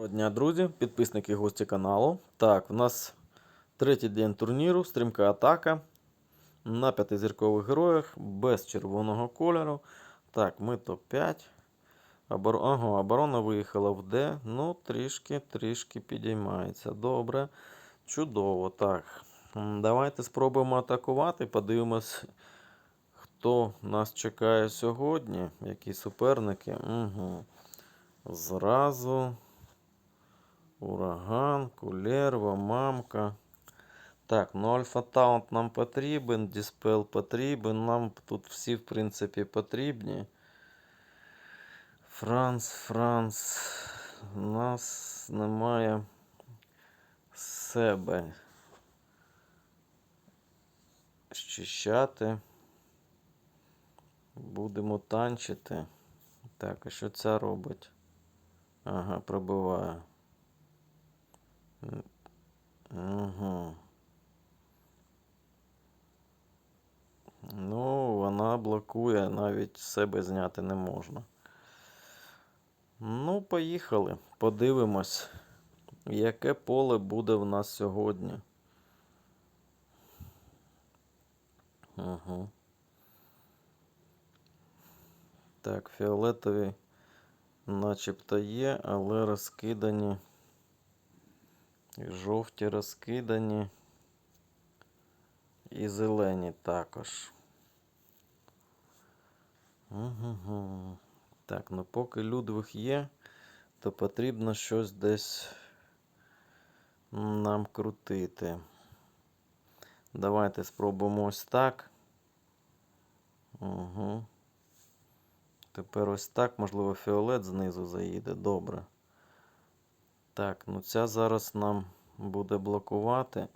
Доброго дня, друзі, підписники і гості каналу. Так, у нас третій день турніру, стрімка атака на п'ятизіркових героях без червоного кольору. Так, ми топ-5. Обор... Ага, оборона виїхала в Д. Ну, трішки, трішки підіймається. Добре. Чудово. Так. Давайте спробуємо атакувати. Подивимось, хто нас чекає сьогодні. Які суперники. Угу. Зразу. Ураган, кулерва, мамка. Так, ну Альфа Таунт нам потрібен, Діспел потрібен. Нам тут всі, в принципі, потрібні. Франц, Франц. У нас немає себе. Щищати. Будемо танчити. Так, а що ця робить? Ага, пробиває. Угу. Ну, вона блокує, навіть себе зняти не можна. Ну, поїхали. Подивимось, яке поле буде в нас сьогодні. Угу. Так, фіолетові начебто є, але розкидані. І Жовті розкидані. І зелені також. Угу. Так, ну поки Людвиг є, то потрібно щось десь нам крутити. Давайте спробуємо ось так. Угу. Тепер ось так, можливо, фіолет знизу заїде. Добре. Так, ну ця зараз нам буде блокувати.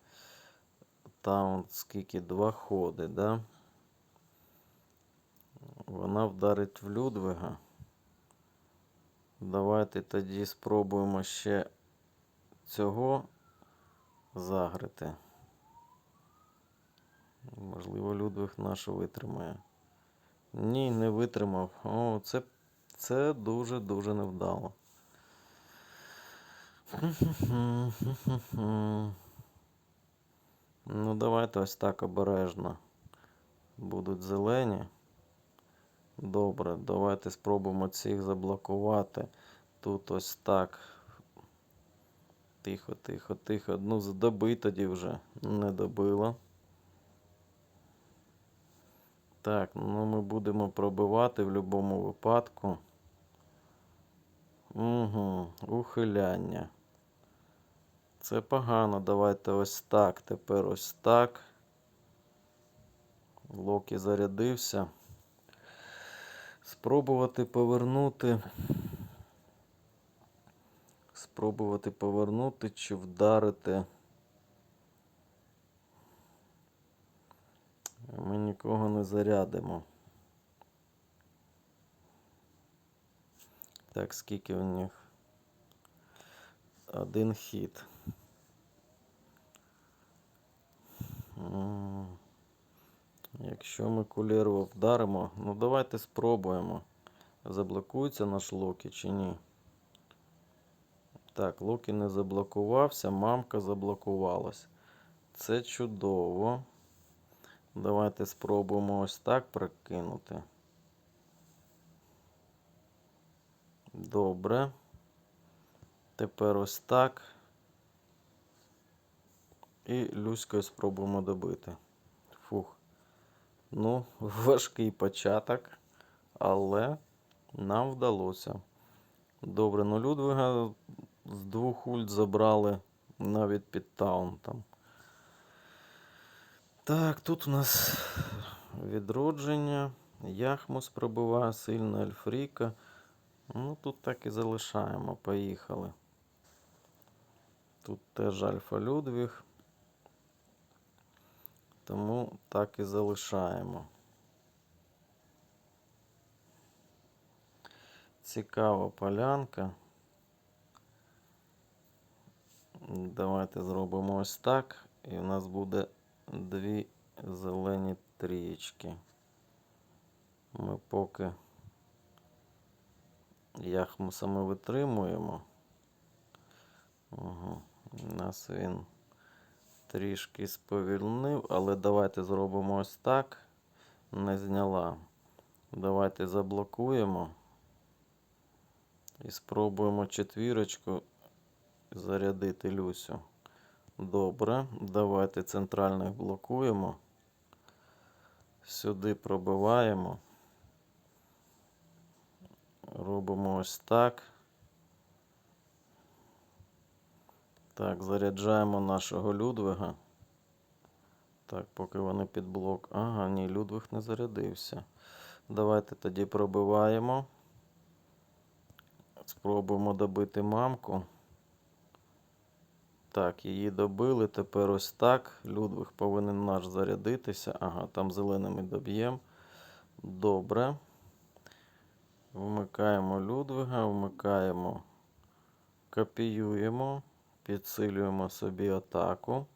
Там скільки два ходи, да? Вона вдарить в Людвига. Давайте тоді спробуємо ще цього загрити. Можливо, Людвиг наш витримає. Ні, не витримав. О, це дуже-дуже невдало. Ну, давайте ось так обережно. Будуть зелені. Добре, давайте спробуємо цих заблокувати. Тут ось так. Тихо, тихо, тихо. Ну, доби тоді вже не добило. Так, ну ми будемо пробивати в будь-якому випадку. Угу, ухиляння. Це погано. Давайте ось так. Тепер ось так. Локі зарядився. Спробувати повернути. Спробувати повернути чи вдарити. Ми нікого не зарядимо. Так, скільки у них? Один хід. Якщо ми кулерво вдаримо, ну давайте спробуємо. Заблокується наш Локі чи ні. Так, Локі не заблокувався, мамка заблокувалась. Це чудово. Давайте спробуємо ось так прокинути. Добре. Тепер ось так. І Люською спробуємо добити. Фух. Ну, важкий початок, але нам вдалося. Добре, ну Людвига з двох ульт забрали навіть під таунтом. Так, тут у нас відродження. Яхмус пробиває сильно Ельфріка. Ну, тут так і залишаємо. Поїхали. Тут теж Альфа Людвіг. Тому так і залишаємо. Цікава полянка. Давайте зробимо ось так. І у нас буде дві зелені трієчки. Ми поки яхмуса ми витримуємо. Угу. Нас він трішки сповільнив, але давайте зробимо ось так. Не зняла. Давайте заблокуємо. І спробуємо четвірочку зарядити Люсю. Добре. Давайте центральних блокуємо. Сюди пробиваємо. Робимо ось так. Так, заряджаємо нашого Людвига. Так, поки вони під блок. Ага, ні, Людвиг не зарядився. Давайте тоді пробиваємо. Спробуємо добити мамку. Так, її добили. Тепер ось так. Людвиг повинен наш зарядитися. Ага, там зеленими доб'ємо. Добре. Вмикаємо Людвига, вмикаємо, копіюємо, підсилюємо собі атаку.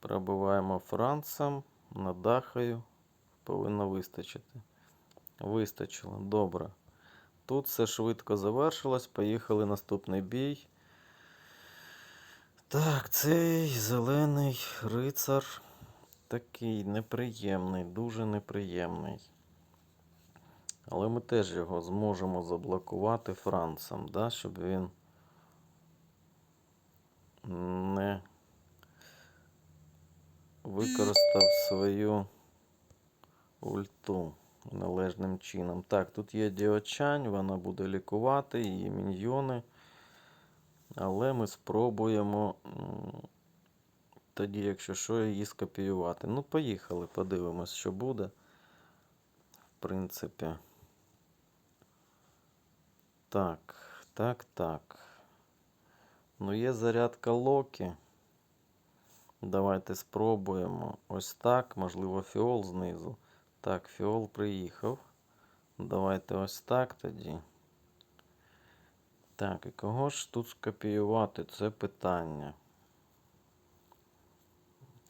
Пробиваємо Францем, надахаю. Повинно вистачити. Вистачило. Добре. Тут все швидко завершилось. Поїхали наступний бій. Так, цей зелений рицар такий неприємний, дуже неприємний. Але ми теж його зможемо заблокувати Францем, да, щоб він не використав свою ульту належним чином. Так, тут є діочань, вона буде лікувати, її міньйони. Але ми спробуємо тоді, якщо що, її скопіювати. Ну, поїхали, подивимось, що буде. В принципі. Так, так, так. Ну, є зарядка Локі. Давайте спробуємо. Ось так. Можливо, фіол знизу. Так, фіол приїхав. Давайте ось так тоді. Так, і кого ж тут скопіювати? Це питання.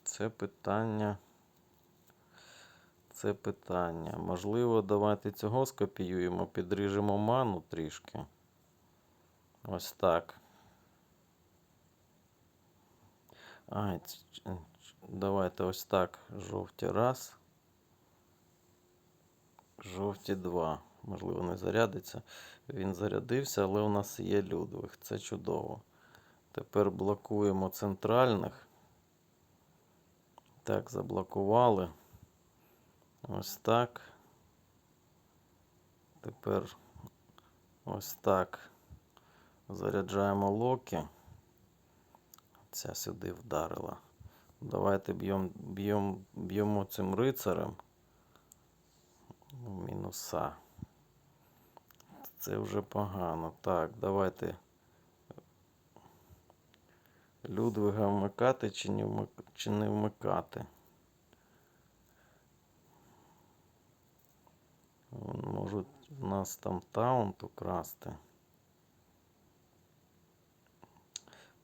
Це питання. Це питання. Можливо, давайте цього скопіюємо, підріжемо ману трішки. Ось так. Ч- давайте ось так. Жовті раз. Жовті два. Можливо, не зарядиться. Він зарядився, але у нас є Людвиг. Це чудово. Тепер блокуємо центральних. Так, заблокували. Ось так. Тепер ось так. Заряджаємо локі. Ця сюди вдарила. Давайте б'ємо б'ємо б'ємо цим рицарем. Ну, Мінуса. Це вже погано. Так, давайте. Людвига вмикати чи не, вмик... чи не вмикати. Можуть в нас там таунт украсти.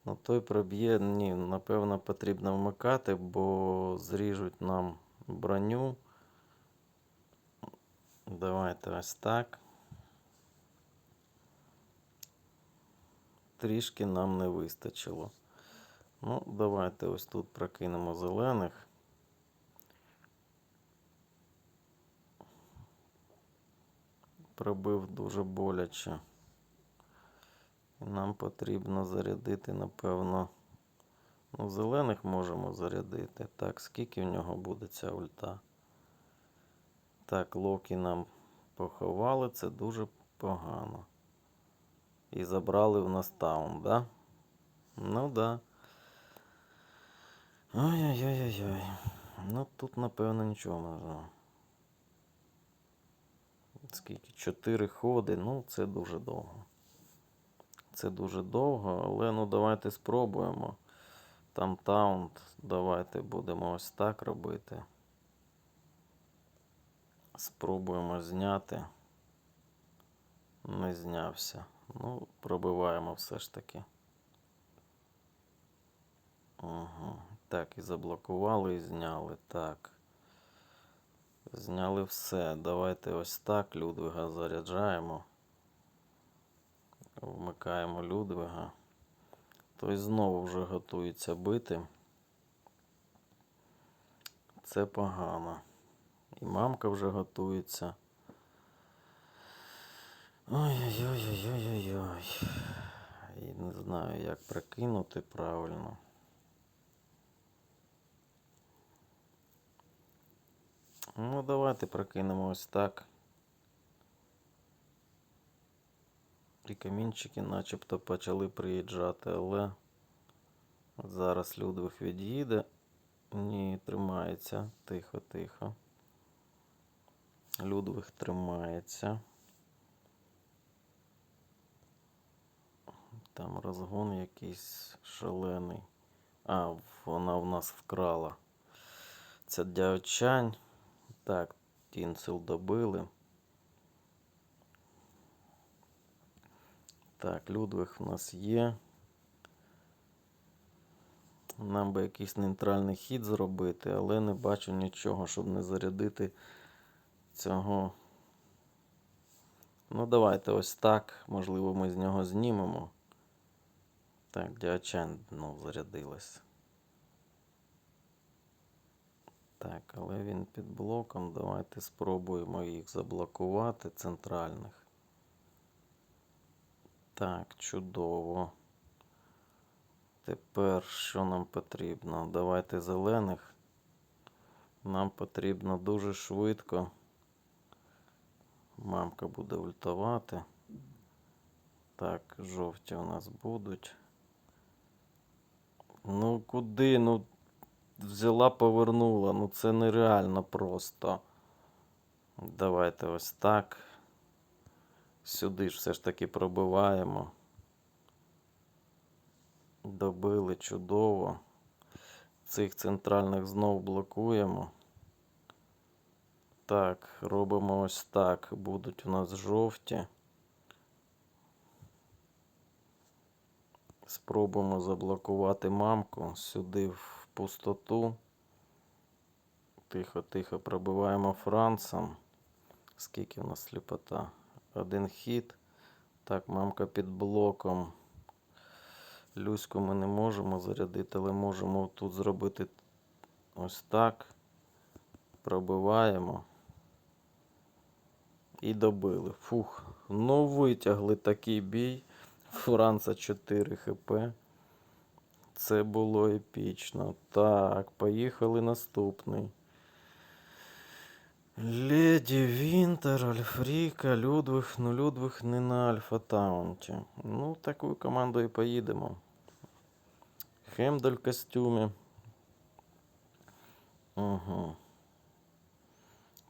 Ну той проб'є, ні, напевно, потрібно вмикати, бо зріжуть нам броню. Давайте ось так. Трішки нам не вистачило. Ну, давайте ось тут прокинемо зелених. Пробив дуже боляче. Нам потрібно зарядити, напевно. Ну, зелених можемо зарядити. Так, скільки в нього буде ця ульта? Так, Локі нам поховали, це дуже погано. І забрали в нас таун, да? Ну да. Ой-ой-ой-ой. Ну тут, напевно, нічого не можна. Скільки? Чотири ходи, ну це дуже довго. Це дуже довго, але ну давайте спробуємо. Там таунт, давайте будемо ось так робити. Спробуємо зняти. Не знявся. Ну, пробиваємо все ж таки. Угу. Так, і заблокували, і зняли. Так. Зняли все. Давайте ось так. Людвига заряджаємо. Вмикаємо Людвига. Той знову вже готується бити. Це погано. І мамка вже готується. Ой-ой-ой-ой-ой-ой. І не знаю, як прикинути правильно. Ну, давайте прокинемо ось так. І камінчики начебто почали приїжджати, але зараз Людвиг від'їде. Ні, тримається. Тихо, тихо. Людвиг тримається. Там розгон якийсь шалений. А, вона в нас вкрала. Це дявчань. Так, тінцел добили. Так, Людвиг в нас є. Нам би якийсь нейтральний хід зробити, але не бачу нічого, щоб не зарядити цього. Ну, давайте ось так. Можливо, ми з нього знімемо. Так, діачан ну, зарядилась. Так, але він під блоком. Давайте спробуємо їх заблокувати центральних. Так, чудово. Тепер що нам потрібно? Давайте зелених. Нам потрібно дуже швидко. Мамка буде ультувати. Так, жовті у нас будуть. Ну куди? Ну взяла, повернула. Ну це нереально просто. Давайте ось так. Сюди ж все ж таки пробиваємо. Добили чудово. Цих центральних знов блокуємо. Так, робимо ось так. Будуть у нас жовті. Спробуємо заблокувати мамку сюди в пустоту. Тихо-тихо пробиваємо францем. Скільки у нас сліпота? Один хід. Так, мамка під блоком. Люську ми не можемо зарядити, але можемо тут зробити ось так. Пробиваємо. І добили. Фух. Ну, витягли такий бій. Франца 4 хп. Це було епічно. Так, поїхали наступний. Леді Вінтер, Альфріка, Людвиг. Ну, Людвиг не на Альфа Таунті. Ну, такою командою поїдемо. Хемдаль в костюмі. Угу.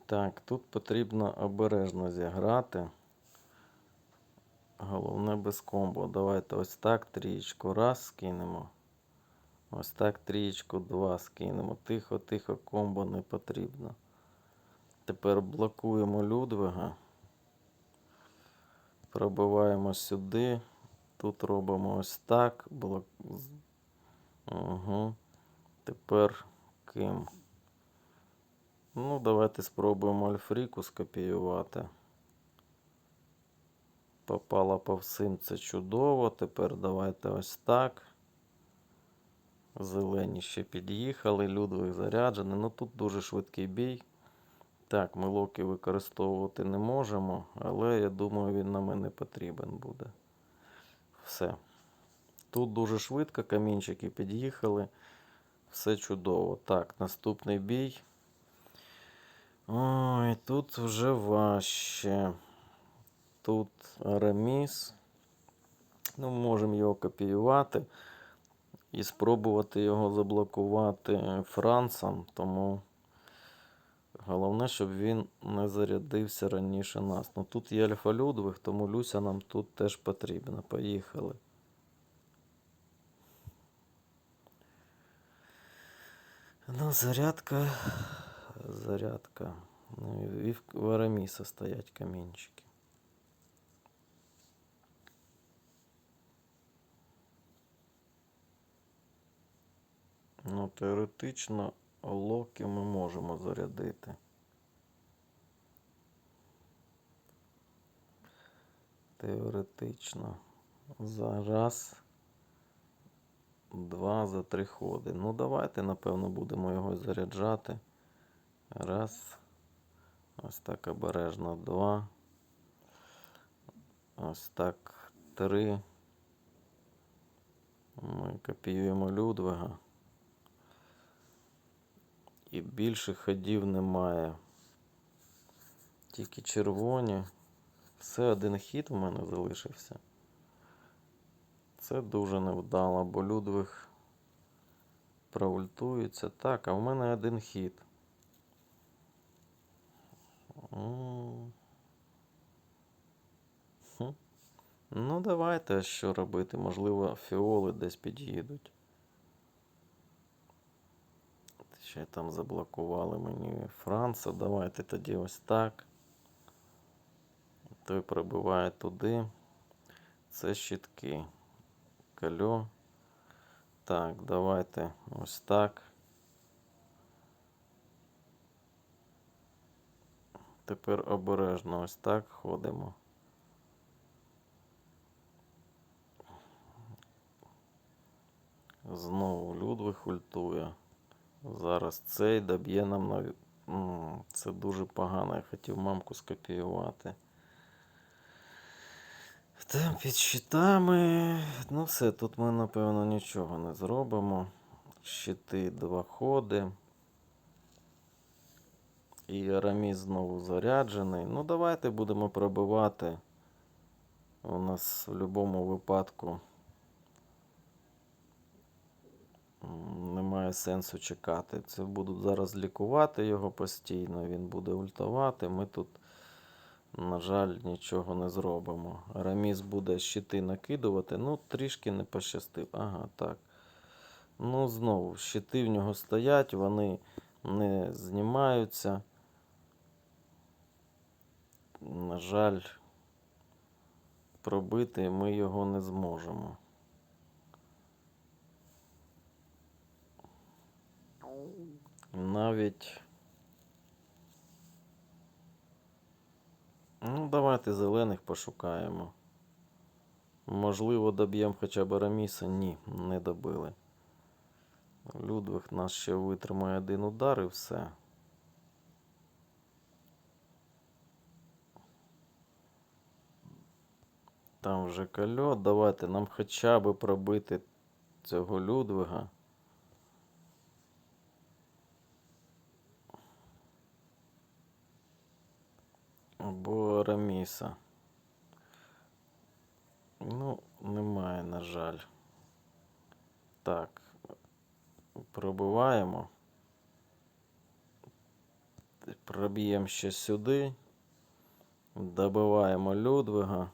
Так, тут потрібно обережно зіграти. Головне без комбо. Давайте ось так трієчку раз скинемо. Ось так трієчку два скинемо. Тихо, тихо, комбо не потрібно. Тепер блокуємо Людвига. Пробиваємо сюди. Тут робимо ось так. Блок... Угу. Тепер ким? Ну, давайте спробуємо Альфріку скопіювати. Попала по всім, це чудово. Тепер давайте ось так. Зелені ще під'їхали, Людвиг заряджений. Ну тут дуже швидкий бій. Так, ми локи використовувати не можемо, але я думаю, він нам і не потрібен буде. Все. Тут дуже швидко камінчики під'їхали. Все чудово. Так, наступний бій. Ой, тут вже важче. Тут Араміс. Ну, можемо його копіювати і спробувати його заблокувати Францем, тому головне, щоб він не зарядився раніше нас. Ну тут є Альфа Людвиг, тому Люся нам тут теж потрібна. Поїхали. Ну, зарядка. Зарядка. Ну, і в Араміса стоять камінчики. Ну, теоретично локи ми можемо зарядити. Теоретично. Зараз Два за три ходи. Ну, давайте, напевно, будемо його заряджати. Раз. Ось так обережно. Два. Ось так. Три. Ми копіюємо Людвига. І більше ходів немає. Тільки червоні. Все один хід у мене залишився. Це дуже невдало, бо Людвиг проультується. Так, а в мене один хід. Ну, давайте що робити. Можливо, фіоли десь під'їдуть. Ще там заблокували мені Франца. Давайте тоді ось так. Той пробиває туди. Це щитки. Кальо. Так, давайте ось так. Тепер обережно ось так ходимо. Знову Людвиг ультує. Зараз цей доб'є нам на... Це дуже погано. Я хотів мамку скопіювати. Там під щитами. Ну все, тут ми, напевно, нічого не зробимо. Щити два ходи. І Араміс знову заряджений. Ну, давайте будемо пробивати. У нас в будь-якому випадку немає сенсу чекати. Це будуть зараз лікувати його постійно. Він буде ультувати. Ми тут, на жаль, нічого не зробимо. Араміс буде щити накидувати. Ну, трішки не пощастив. Ага, так. Ну, знову, щити в нього стоять, вони не знімаються. На жаль, пробити ми його не зможемо. Навіть. Ну, давайте зелених пошукаємо. Можливо, доб'ємо хоча б Араміса. Ні, не добили. Людвиг нас ще витримає один удар і все. Там вже кольот. Давайте нам хоча б пробити цього Людвига. Або Раміса. Ну, немає, на жаль. Так. Пробиваємо. Проб'ємо ще сюди. Добиваємо Людвига.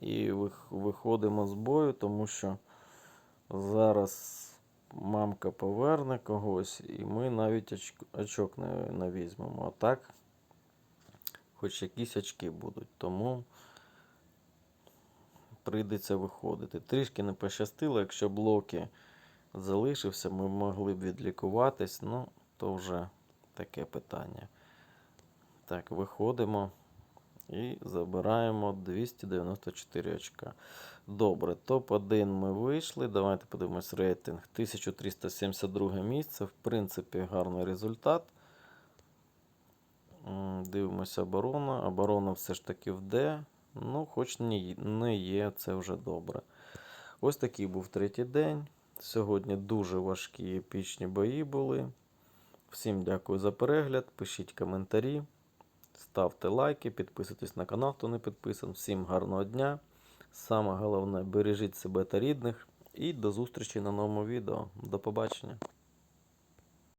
І виходимо з бою, тому що зараз мамка поверне когось, і ми навіть очок не, не візьмемо. А так, хоч якісь очки будуть. Тому прийдеться виходити. Трішки не пощастило, якщо блоки залишився, ми могли б відлікуватись, ну, то вже таке питання. Так, виходимо. І забираємо 294 очка. Добре, топ-1 ми вийшли. Давайте подивимось рейтинг. 1372 місце. В принципі, гарний результат. Дивимося оборона. Оборона все ж таки в Д. Ну, хоч не є, це вже добре. Ось такий був третій день. Сьогодні дуже важкі епічні бої були. Всім дякую за перегляд. Пишіть коментарі. Ставте лайки, підписуйтесь на канал, хто не підписаний. Всім гарного дня. Саме головне, бережіть себе та рідних. І до зустрічі на новому відео. До побачення.